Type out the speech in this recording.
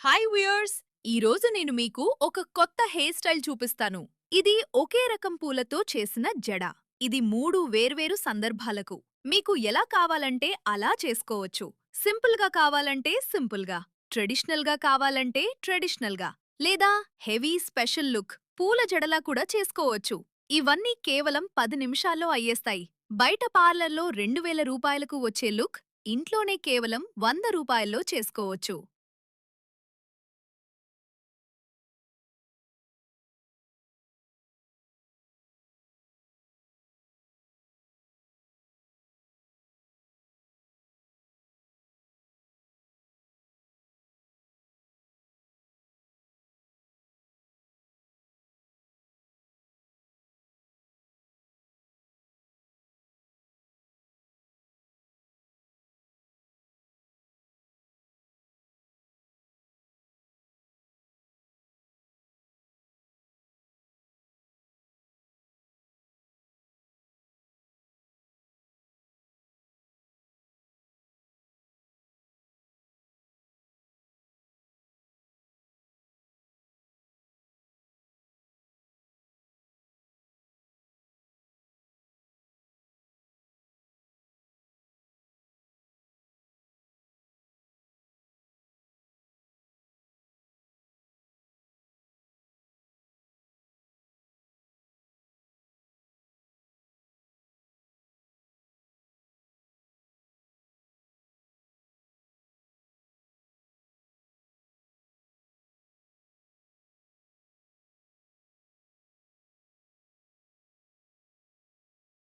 Hi viewers! ఈ రోజు నేను మీకు ఒక కొత్త హెయిర్ స్టైల్ చూపిస్తాను. ఇది ఒకే రకం పూలతో చేసిన జడ. ఇది మూడు వేర్వేరు సందర్భాలకు. మీకు ఎలా కావాలంటే అలా చేసుకోవచ్చు. సింపుల్గా కావాలంటే సింపుల్గా ట్రెడిషనల్గా కావాలంటే ట్రెడిషనల్గా లేదా హెవీ స్పెషల్ లుక్ పూల జడలా కూడా చేసుకోవచ్చు. ఇవన్నీ కేవలం పది నిమిషాల్లో అయ్యేస్తాయి. బయట పార్లర్లో రెండు వేల రూపాయలకు వచ్చే లుక్ ఇంట్లోనే కేవలం వంద రూపాయల్లో చేసుకోవచ్చు.